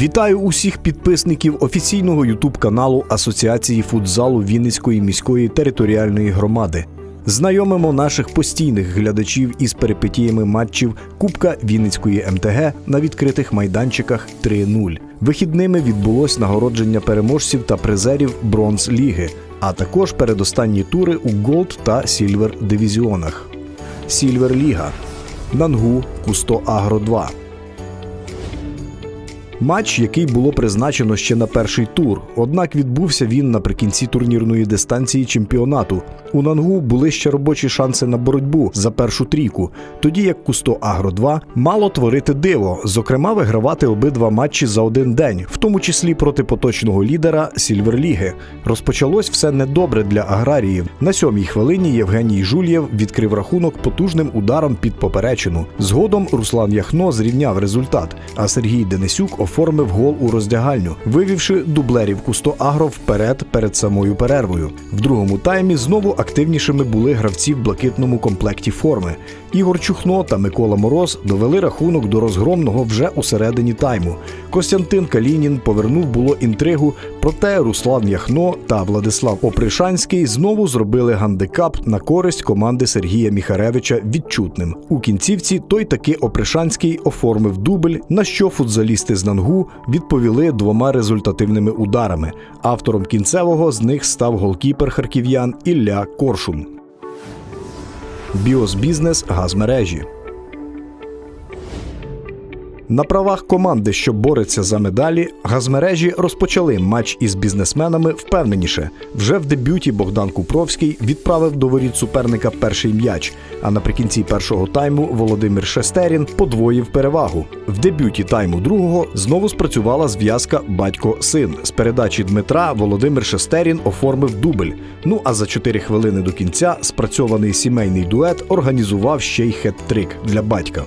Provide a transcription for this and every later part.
Вітаю усіх підписників офіційного ютуб-каналу Асоціації футзалу Вінницької міської територіальної громади. Знайомимо наших постійних глядачів із перипетіями матчів Кубка Вінницької МТГ на відкритих майданчиках 3-0. Вихідними відбулось нагородження переможців та призерів бронз ліги, а також передостанні тури у Голд та Сільвер дивізіонах. Сільвер Ліга, Нангу, Кусто Агро 2. Матч, який було призначено ще на перший тур, однак відбувся він наприкінці турнірної дистанції чемпіонату. У Нангу були ще робочі шанси на боротьбу за першу трійку, тоді як Кусто Агро 2 мало творити диво, зокрема вигравати обидва матчі за один день, в тому числі проти поточного лідера Сільверліги. Розпочалось все недобре для аграріїв. На сьомій хвилині Євгеній Жульєв відкрив рахунок потужним ударом під поперечину. Згодом Руслан Яхно зрівняв результат, а Сергій Денисюк оформив гол у роздягальню, вивівши дублерів Кусто Агро вперед перед самою перервою. В другому таймі знову активнішими були гравці в блакитному комплекті форми. Ігор Чухно та Микола Мороз довели рахунок до розгромного вже у середині тайму. Костянтин Калінін повернув було інтригу, проте Руслан Яхно та Владислав Опришанський знову зробили гандикап на користь команди Сергія Міхаревича відчутним. У кінцівці той таки Опришанський оформив дубль, на що футзалісти з Нангу відповіли двома результативними ударами. Автором кінцевого з них став голкіпер харків'ян Ілля Коршун. Біосбізнес газмережі. На правах команди, що бореться за медалі, газмережі розпочали матч із бізнесменами впевненіше. Вже в дебюті Богдан Купровський відправив до воріт суперника перший м'яч. А наприкінці першого тайму Володимир Шестерін подвоїв перевагу. В дебюті тайму другого знову спрацювала зв'язка батько-син. З передачі Дмитра Володимир Шестерін оформив дубль. Ну а за 4 хвилини до кінця спрацьований сімейний дует організував ще й хет-трик для батька.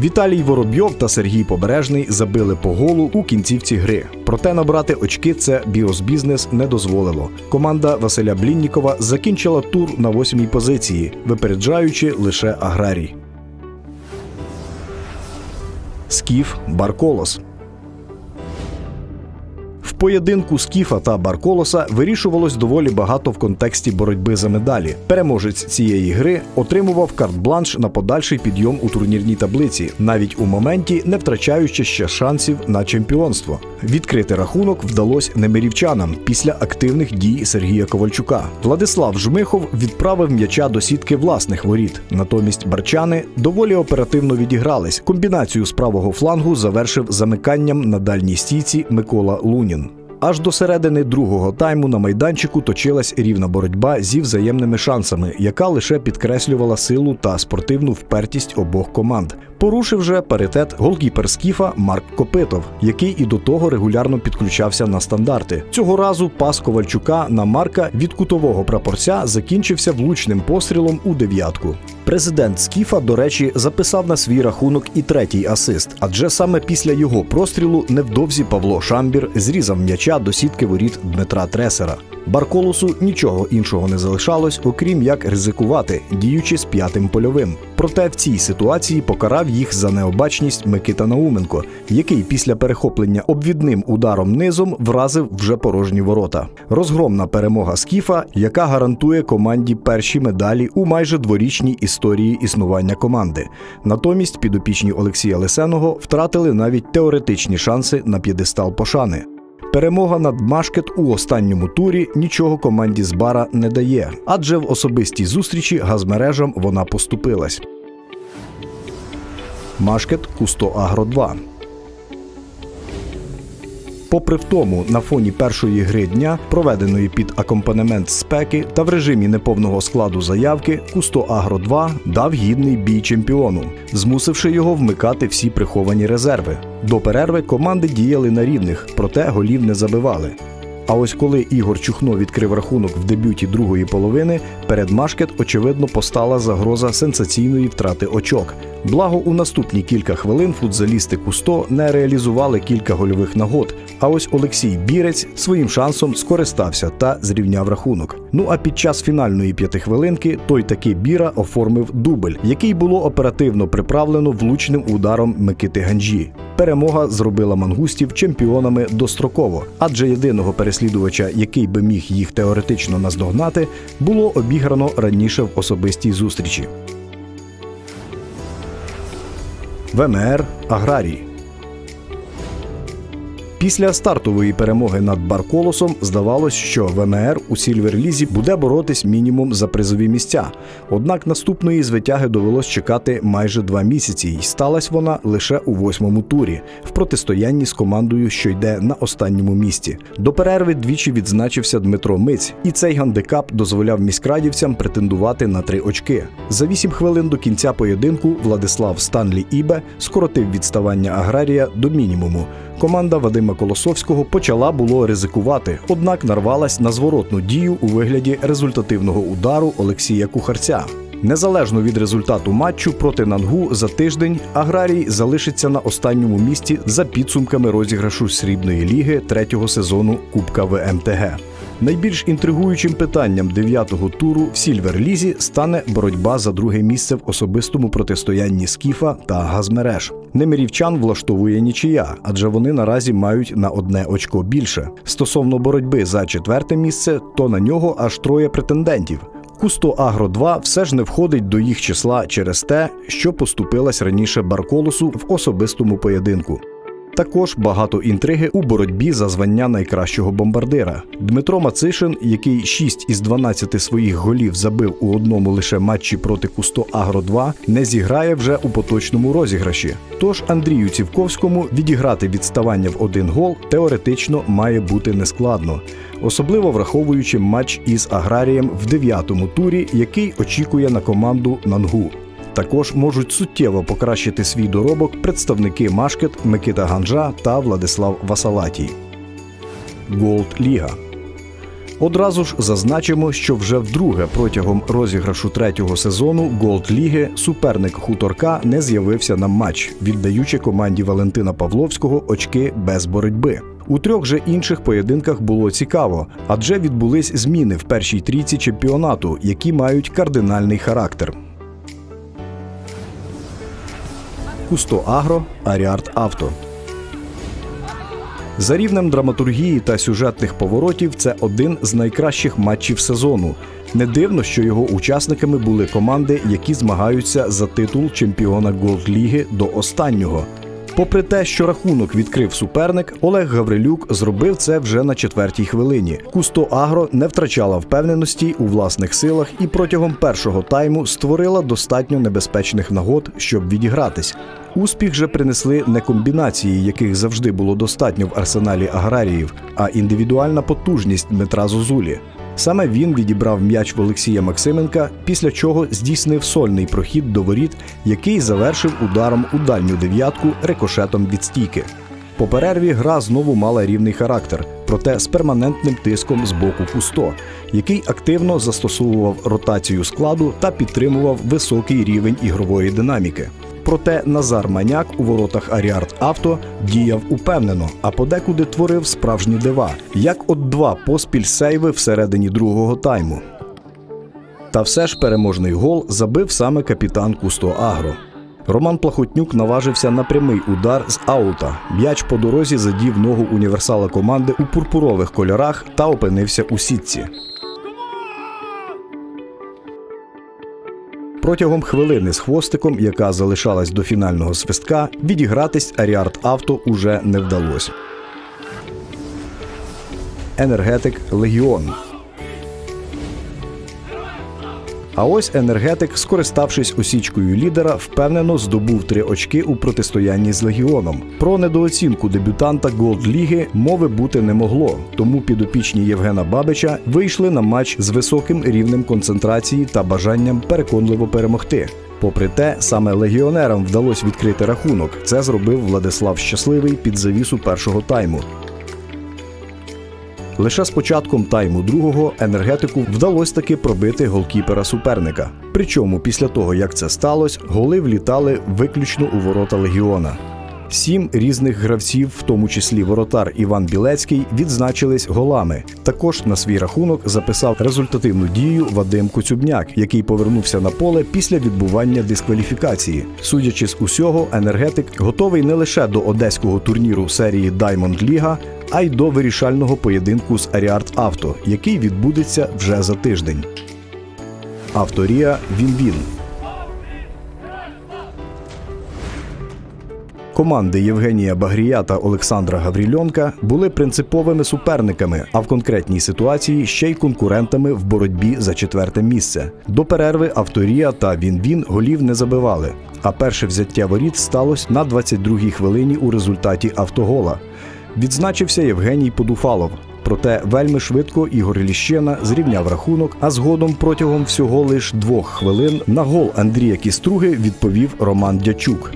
Віталій Воробйов та Сергій Побережний забили по голу у кінцівці гри. Проте набрати очки це біосбізнес не дозволило. Команда Василя Бліннікова закінчила тур на восьмій позиції, випереджаючи лише аграрій. Скіф Барколос. Поєдинку Скіфа та Барколоса вирішувалось доволі багато в контексті боротьби за медалі. Переможець цієї гри отримував карт-бланш на подальший підйом у турнірній таблиці, навіть у моменті не втрачаючи ще шансів на чемпіонство. Відкрити рахунок вдалося немирівчанам після активних дій Сергія Ковальчука. Владислав Жмихов відправив м'яча до сітки власних воріт. Натомість барчани доволі оперативно відігрались. Комбінацію з правого флангу завершив замиканням на дальній стійці Микола Лунін. Аж до середини другого тайму на майданчику точилась рівна боротьба зі взаємними шансами, яка лише підкреслювала силу та спортивну впертість обох команд. Порушив же паритет голкіпер Скіфа Марк Копитов, який і до того регулярно підключався на стандарти. Цього разу пас Ковальчука на Марка від кутового прапорця закінчився влучним пострілом у дев'ятку. Президент Скіфа, до речі, записав на свій рахунок і третій асист, адже саме після його прострілу невдовзі Павло Шамбір зрізав м'яча до сітки воріт Дмитра Тресера. Барколосу нічого іншого не залишалось, окрім як ризикувати, діючи з п'ятим польовим. Проте в цій ситуації покарав їх за необачність Микита Науменко, який після перехоплення обвідним ударом низом вразив вже порожні ворота. Розгромна перемога Скіфа, яка гарантує команді перші медалі у майже дворічній історії існування команди. Натомість підопічні Олексія Лисеного втратили навіть теоретичні шанси на п'єдестал пошани. Перемога над Машкет у останньому турі нічого команді з бара не дає, адже в особистій зустрічі газмережам вона поступилась. Машкет Кусто Агро 2 Попри в тому, на фоні першої гри дня, проведеної під акомпанемент спеки та в режимі неповного складу заявки, Кусто Агро 2 дав гідний бій чемпіону, змусивши його вмикати всі приховані резерви. До перерви команди діяли на рівних, проте голів не забивали. А ось коли Ігор Чухно відкрив рахунок в дебюті другої половини, перед Машкет очевидно постала загроза сенсаційної втрати очок. Благо, у наступні кілька хвилин футзалісти Кусто не реалізували кілька гольових нагод, А ось Олексій Бірець своїм шансом скористався та зрівняв рахунок. Ну а під час фінальної п'ятихвилинки той таки Біра оформив дубль, який було оперативно приправлено влучним ударом Микити Ганджі. Перемога зробила мангустів чемпіонами достроково, адже єдиного переслідувача, який би міг їх теоретично наздогнати, було обіграно раніше в особистій зустрічі. ВМР Аграрій. Після стартової перемоги над Барколосом здавалось, що ВМР у Сільверлізі буде боротись мінімум за призові місця. Однак наступної звитяги довелось чекати майже два місяці, і сталася вона лише у восьмому турі в протистоянні з командою, що йде на останньому місці. До перерви двічі відзначився Дмитро Миць, і цей гандикап дозволяв міськрадівцям претендувати на три очки. За вісім хвилин до кінця поєдинку Владислав Станлі Ібе скоротив відставання аграрія до мінімуму. Команда Вадима Колосовського почала було ризикувати, однак нарвалась на зворотну дію у вигляді результативного удару Олексія Кухарця. Незалежно від результату матчу проти Нангу за тиждень аграрій залишиться на останньому місці за підсумками розіграшу срібної ліги третього сезону Кубка ВМТГ. Найбільш інтригуючим питанням дев'ятого туру в Сільверлізі стане боротьба за друге місце в особистому протистоянні Скіфа та Газмереж. Немирівчан влаштовує нічия, адже вони наразі мають на одне очко більше. Стосовно боротьби за четверте місце, то на нього аж троє претендентів. Кусто Агро 2 все ж не входить до їх числа через те, що поступилась раніше Барколосу в особистому поєдинку. Також багато інтриги у боротьбі за звання найкращого бомбардира. Дмитро Мацишин, який 6 із 12 своїх голів забив у одному лише матчі проти Кусто Агро 2, не зіграє вже у поточному розіграші. Тож Андрію Цівковському відіграти відставання в один гол теоретично має бути нескладно, особливо враховуючи матч із аграрієм в дев'ятому турі, який очікує на команду Нангу. Також можуть суттєво покращити свій доробок представники Машкет, Микита Ганжа та Владислав Васалатій. Голд Ліга. Одразу ж зазначимо, що вже вдруге протягом розіграшу третього сезону Голд Ліги суперник хуторка не з'явився на матч, віддаючи команді Валентина Павловського очки без боротьби. У трьох же інших поєдинках було цікаво, адже відбулись зміни в першій трійці чемпіонату, які мають кардинальний характер. Кусто Агро, Аріарт Авто. За рівнем драматургії та сюжетних поворотів це один з найкращих матчів сезону. Не дивно, що його учасниками були команди, які змагаються за титул чемпіона Голд-ліги до останнього. Попри те, що рахунок відкрив суперник, Олег Гаврилюк зробив це вже на четвертій хвилині. Кусто Агро не втрачала впевненості у власних силах і протягом першого тайму створила достатньо небезпечних нагод, щоб відігратись. Успіх же принесли не комбінації, яких завжди було достатньо в арсеналі аграріїв, а індивідуальна потужність Дмитра Зозулі. Саме він відібрав м'яч в Олексія Максименка, після чого здійснив сольний прохід до воріт, який завершив ударом у дальню дев'ятку рикошетом від стійки. По перерві гра знову мала рівний характер, проте з перманентним тиском з боку Кусто, який активно застосовував ротацію складу та підтримував високий рівень ігрової динаміки. Проте Назар Маняк у воротах Аріарт Авто діяв упевнено, а подекуди творив справжні дива, як от два поспіль сейви всередині другого тайму. Та все ж переможний гол забив саме капітан Кусто Агро. Роман Плахотнюк наважився на прямий удар з аута. М'яч по дорозі задів ногу універсала команди у пурпурових кольорах та опинився у сітці. Протягом хвилини з хвостиком, яка залишалась до фінального свистка, відігратись Аріарт Авто уже не вдалося. Енергетик Легіон. А ось енергетик, скориставшись осічкою лідера, впевнено здобув три очки у протистоянні з легіоном. Про недооцінку дебютанта Голд Ліги мови бути не могло, тому підопічні Євгена Бабича вийшли на матч з високим рівнем концентрації та бажанням переконливо перемогти. Попри те, саме легіонерам вдалося відкрити рахунок. Це зробив Владислав Щасливий під завісу першого тайму. Лише з початком тайму другого енергетику вдалося таки пробити голкіпера суперника. Причому після того, як це сталося, голи влітали виключно у ворота легіона. Сім різних гравців, в тому числі воротар Іван Білецький, відзначились голами. Також на свій рахунок записав результативну дію Вадим Коцюбняк, який повернувся на поле після відбування дискваліфікації. Судячи з усього, енергетик готовий не лише до одеського турніру серії Diamond Ліга, а й до вирішального поєдинку з Аріарт Авто, який відбудеться вже за тиждень. Авторія Він-Він. Команди Євгенія Багрія та Олександра Гаврільонка були принциповими суперниками, а в конкретній ситуації ще й конкурентами в боротьбі за четверте місце. До перерви Авторія та Він-Він голів не забивали. А перше взяття воріт сталося на 22-й хвилині у результаті автогола. Відзначився Євгеній Подуфалов. Проте вельми швидко Ігор Ліщина зрівняв рахунок, а згодом протягом всього лиш двох хвилин на гол Андрія Кіструги відповів Роман Дячук.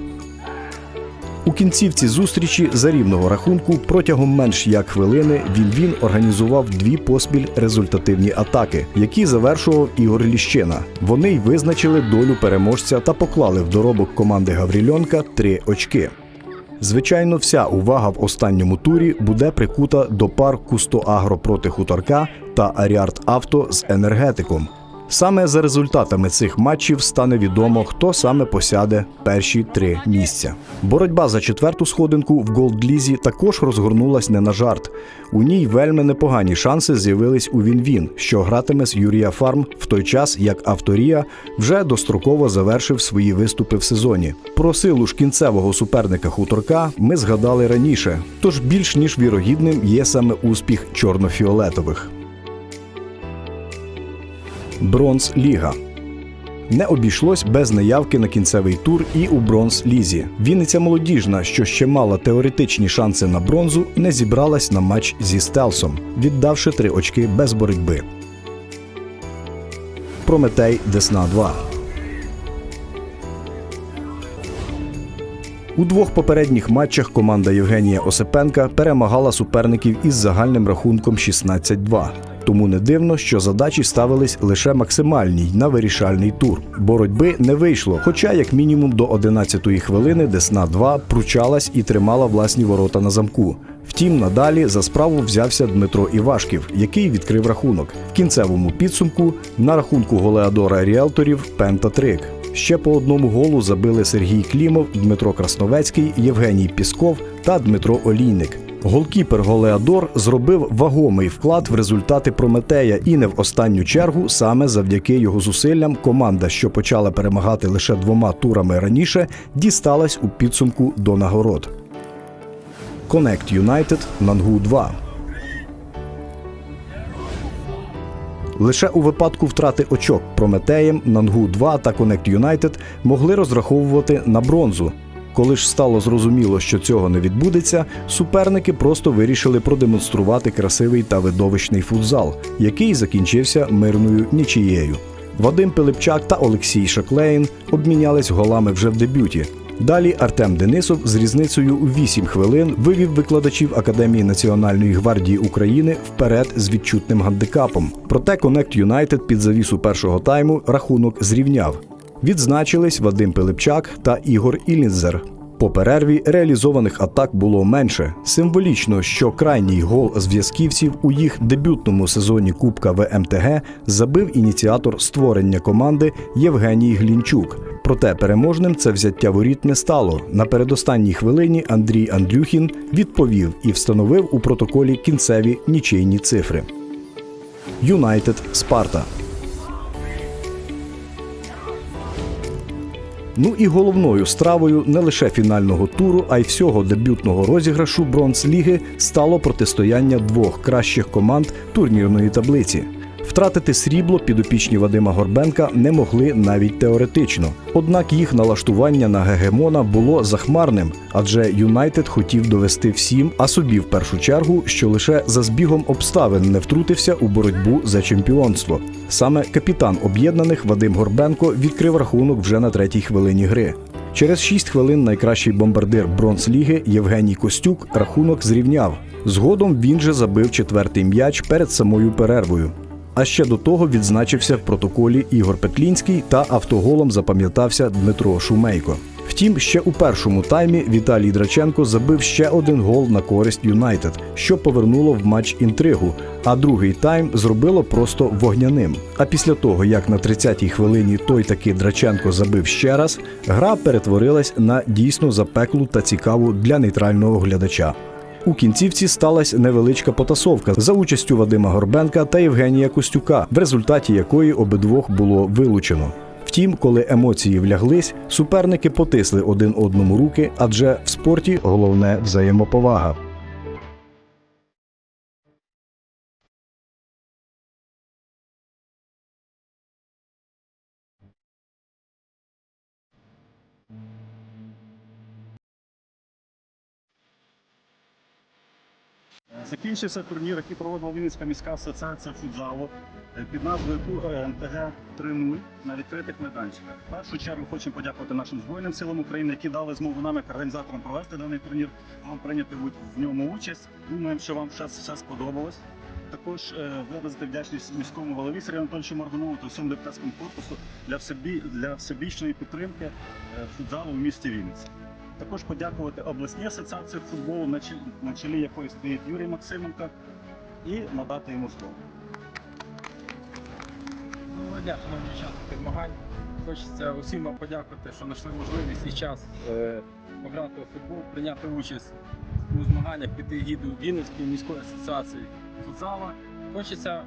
У кінцівці зустрічі за рівного рахунку протягом менш як хвилини він організував дві поспіль результативні атаки, які завершував Ігор Ліщина. Вони й визначили долю переможця та поклали в доробок команди Гаврільонка три очки. Звичайно, вся увага в останньому турі буде прикута до пар Кусто Агро проти Хуторка та Аріарт Авто з енергетиком. Саме за результатами цих матчів стане відомо, хто саме посяде перші три місця. Боротьба за четверту сходинку в Голдлізі також розгорнулась не на жарт. У ній вельми непогані шанси з'явились у Він-Він, що гратиме з Юрія Фарм в той час, як Авторія вже достроково завершив свої виступи в сезоні. Про силу ж кінцевого суперника хуторка ми згадали раніше, тож більш ніж вірогідним є саме успіх чорно-фіолетових. Бронз Ліга. Не обійшлось без наявки на кінцевий тур і у бронз лізі. Вінниця молодіжна, що ще мала теоретичні шанси на бронзу, не зібралась на матч зі стелсом, віддавши три очки без боротьби. Прометей Десна 2. У двох попередніх матчах команда Євгенія Осипенка перемагала суперників із загальним рахунком 16-2. Тому не дивно, що задачі ставились лише максимальні на вирішальний тур. Боротьби не вийшло, хоча, як мінімум, до 11-ї хвилини Десна 2 пручалась і тримала власні ворота на замку. Втім, надалі за справу взявся Дмитро Івашків, який відкрив рахунок. В кінцевому підсумку на рахунку голеадора ріелторів Пентатрик. Ще по одному голу забили Сергій Клімов, Дмитро Красновецький, Євгеній Пісков та Дмитро Олійник. Голкіпер Голеадор зробив вагомий вклад в результати Прометея, і не в останню чергу саме завдяки його зусиллям команда, що почала перемагати лише двома турами раніше, дісталась у підсумку до нагород. Connect United Нангу 2 Лише у випадку втрати очок Прометеєм, Нангу 2 та Connect Юнайтед могли розраховувати на бронзу. Коли ж стало зрозуміло, що цього не відбудеться, суперники просто вирішили продемонструвати красивий та видовищний футзал, який закінчився мирною нічією. Вадим Пилипчак та Олексій Шаклеїн обмінялись голами вже в дебюті. Далі Артем Денисов з різницею у 8 хвилин вивів викладачів Академії Національної гвардії України вперед з відчутним гандикапом. Проте Connect United під завісу першого тайму рахунок зрівняв. Відзначились Вадим Пилипчак та Ігор Ілінзер. По перерві реалізованих атак було менше. Символічно, що крайній гол зв'язківців у їх дебютному сезоні Кубка ВМТГ забив ініціатор створення команди Євгеній Глінчук. Проте переможним це взяття воріт не стало. На передостанній хвилині Андрій Андрюхін відповів і встановив у протоколі кінцеві нічийні цифри. Юнайтед Спарта. Ну і головною стравою не лише фінального туру, а й всього дебютного розіграшу бронз-ліги стало протистояння двох кращих команд турнірної таблиці. Втратити срібло підопічні Вадима Горбенка не могли навіть теоретично. Однак їх налаштування на гегемона було захмарним, адже Юнайтед хотів довести всім, а собі в першу чергу, що лише за збігом обставин не втрутився у боротьбу за чемпіонство. Саме капітан об'єднаних Вадим Горбенко відкрив рахунок вже на третій хвилині гри. Через 6 хвилин найкращий бомбардир бронз-ліги Євгеній Костюк рахунок зрівняв. Згодом він же забив четвертий м'яч перед самою перервою. А ще до того відзначився в протоколі Ігор Петлінський та автоголом запам'ятався Дмитро Шумейко. Втім, ще у першому таймі Віталій Драченко забив ще один гол на користь Юнайтед, що повернуло в матч інтригу. А другий тайм зробило просто вогняним. А після того, як на 30-й хвилині той таки Драченко забив ще раз, гра перетворилась на дійсно запеклу та цікаву для нейтрального глядача. У кінцівці сталася невеличка потасовка за участю Вадима Горбенка та Євгенія Костюка, в результаті якої обидвох було вилучено. Втім, коли емоції вляглись, суперники потисли один одному руки, адже в спорті головне взаємоповага. Закінчився турнір, який проводила Вінницька міська асоціація футзалу е, під назвою КУГ НТГ 3.0 на відкритих майданчиках. В першу чергу хочемо подякувати нашим Збройним силам України, які дали змогу нам, як організаторам, провести даний турнір, вам прийняти в ньому участь. Думаємо, що вам все, все сподобалось. Також е, виразити вдячність міському голові Сергію Анатольовичу Маргунову та всьому депутатському корпусу для, всебічної підтримки е, футзалу в місті Вінниці. Також подякувати обласній асоціації футболу, на чолі, якої стоїть Юрій Максименко, і надати йому слово. Дня, шановні учасники змагань. Хочеться усім вам подякувати, що знайшли можливість і час е, пограти у футбол, прийняти участь у змаганнях під егіду Вінницької міської асоціації футзала. Хочеться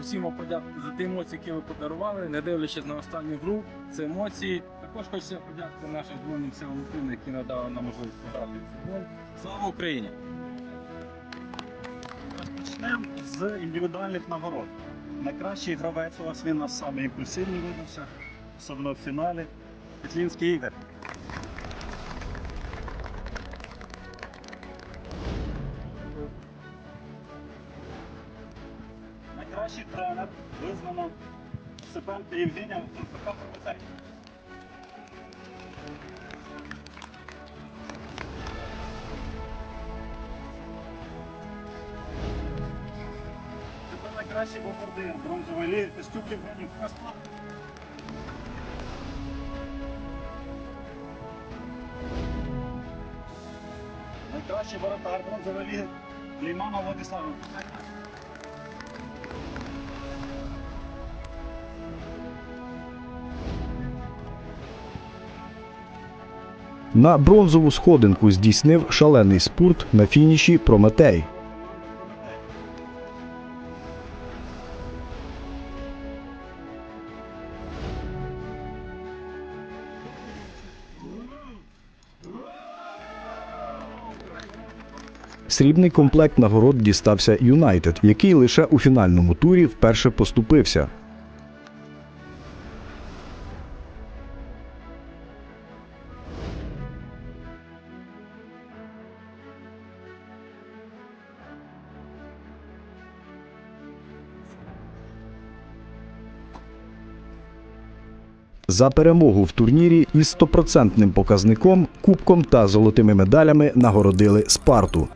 усім вам подякувати за ті емоції, які ви подарували, не дивлячись на останню гру. Це емоції. Також хочеться подякувати нашим збройним силам України, які надали нам можливість пограти футбол. Слава Україні! Почнемо з індивідуальних нагород. Найкращий гравець у вас він нас саме імпульсивний видався, особливо в фіналі. Петлінський Ігор. Найкращий тренер визнано Сипенко Євгенія. Найкращий бомбардир бронзової ліги Костюк Євгеній Найкращий воротар бронзової ліги Лімана Владислав. На бронзову сходинку здійснив шалений спурт на фініші Прометей. Срібний комплект нагород дістався Юнайтед, який лише у фінальному турі вперше поступився. За перемогу в турнірі із стопроцентним показником, кубком та золотими медалями нагородили Спарту.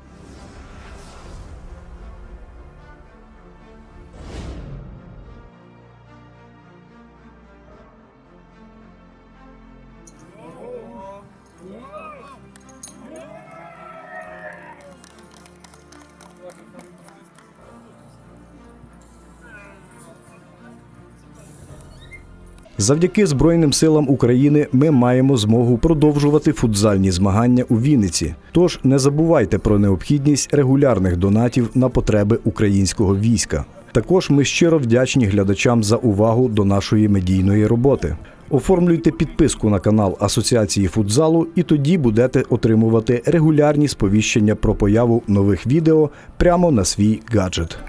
Завдяки Збройним силам України ми маємо змогу продовжувати футзальні змагання у Вінниці. Тож не забувайте про необхідність регулярних донатів на потреби українського війська. Також ми щиро вдячні глядачам за увагу до нашої медійної роботи. Оформлюйте підписку на канал Асоціації футзалу, і тоді будете отримувати регулярні сповіщення про появу нових відео прямо на свій гаджет.